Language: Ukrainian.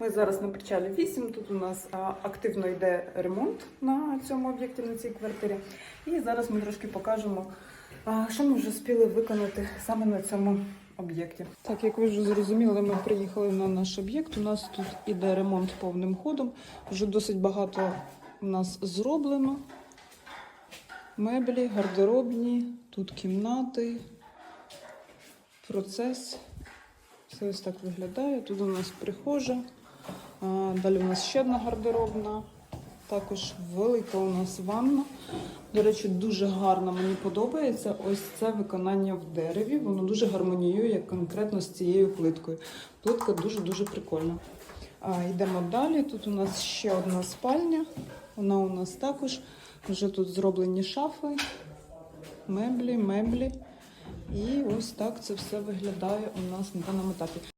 Ми зараз на причалі 8. Тут у нас активно йде ремонт на цьому об'єкті, на цій квартирі. І зараз ми трошки покажемо, що ми вже спіли виконати саме на цьому об'єкті. Так, як ви вже зрозуміли, ми приїхали на наш об'єкт. У нас тут іде ремонт повним ходом. Вже досить багато у нас зроблено. Меблі, гардеробні, тут кімнати, процес. Все ось так виглядає. Тут у нас прихожа. Далі у нас ще одна гардеробна. Також велика у нас ванна. До речі, дуже гарно мені подобається ось це виконання в дереві. Воно дуже гармоніює конкретно з цією плиткою. Плитка дуже-дуже прикольна. А, йдемо далі. Тут у нас ще одна спальня. Вона у нас також. Вже тут зроблені шафи, меблі, меблі. І ось так це все виглядає у нас на даному етапі.